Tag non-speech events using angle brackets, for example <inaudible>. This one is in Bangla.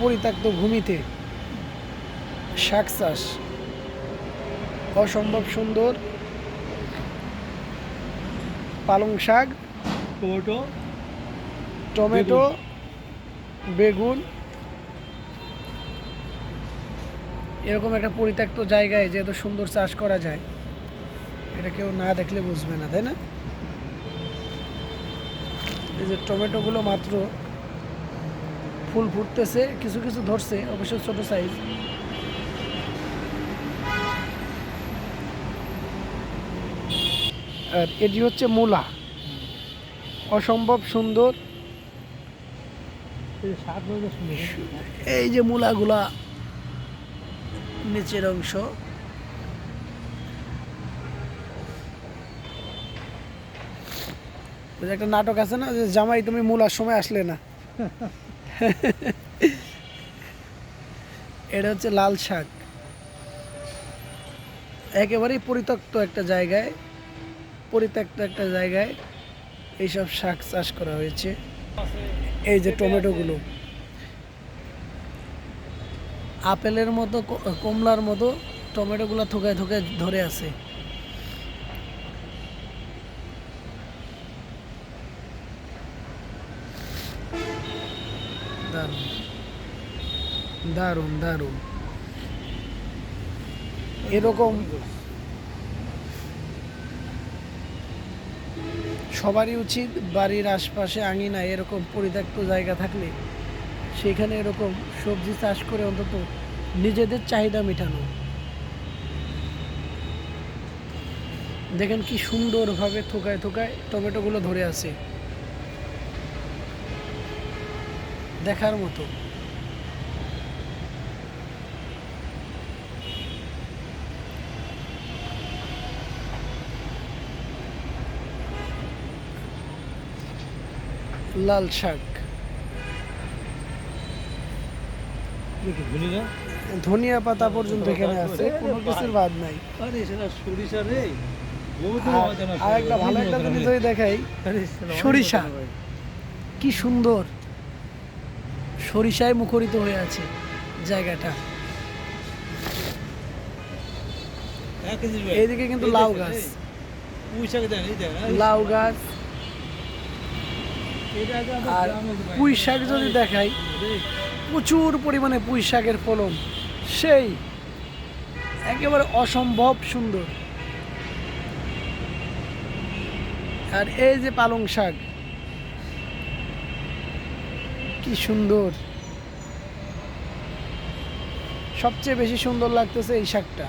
পরিত্যক্ত ভূমিতে শাক চাষ অসম্ভব সুন্দর। পালং শাক টমেটো টমেটো বেগুন। এরকম একটা পরিত্যক্ত জায়গায় যে এত সুন্দর চাষ করা যায় এটা কেউ না দেখলে বুঝবে না তাই না? এই যে টমেটোগুলো মাত্র ফুল ফুটতেছে, কিছু কিছু ধরছে, অবশ্য ছোট সাইজ আর এটি হচ্ছে মূলা। অসম্ভব সুন্দর। এই যে মূলাগুলা নিচের অংশ। একটা নাটক আছে না, যে জামাই তুমি মূলার সময় আসলে না। <laughs> এটা হচ্ছে লাল শাক। একেবারেই পরিত্যক্ত একটা জায়গায়, পরিত্যক্ত একটা জায়গায় এইসব শাক চাষ করা হয়েছে। এই যে টমেটোগুলো। আপেলের মতো কমলার মতো টমেটোগুলো থোকায় থোকায় ধরে আছে। দারুণ। দারুণ এরকম সবারই উচিত বাড়ির আশপাশে আঙিনায় এরকম পরিত্যক্ত জায়গা থাকলে সেখানে এরকম সবজি চাষ করে অন্তত নিজেদের চাহিদা মেটানো। দেখেন কি সুন্দরভাবে থোকায় থোকায় টমেটোগুলো ধরে আছে। দেখার মতো। লাল শাক। ধনিয়া? পাতা পর্যন্ত এখানে আছে কোনো কিছুর বাদ নাই। আরে একটা ভালো একটা জিনিস দেখাই সরিষা। কি সুন্দর। সরিষায় মুখরিত হয়ে আছে জায়গাটা। এইদিকে কিন্তু লাউ গাছ। লাউ গাছ। আর পুঁই শাক যদি দেখাই প্রচুর পরিমাণে পুঁই শাকের ফলন। সেই একেবারে অসম্ভব সুন্দর। আর এই যে পালং শাক কি সুন্দর। সবচেয়ে বেশি সুন্দর লাগতেছে এই শাকটা।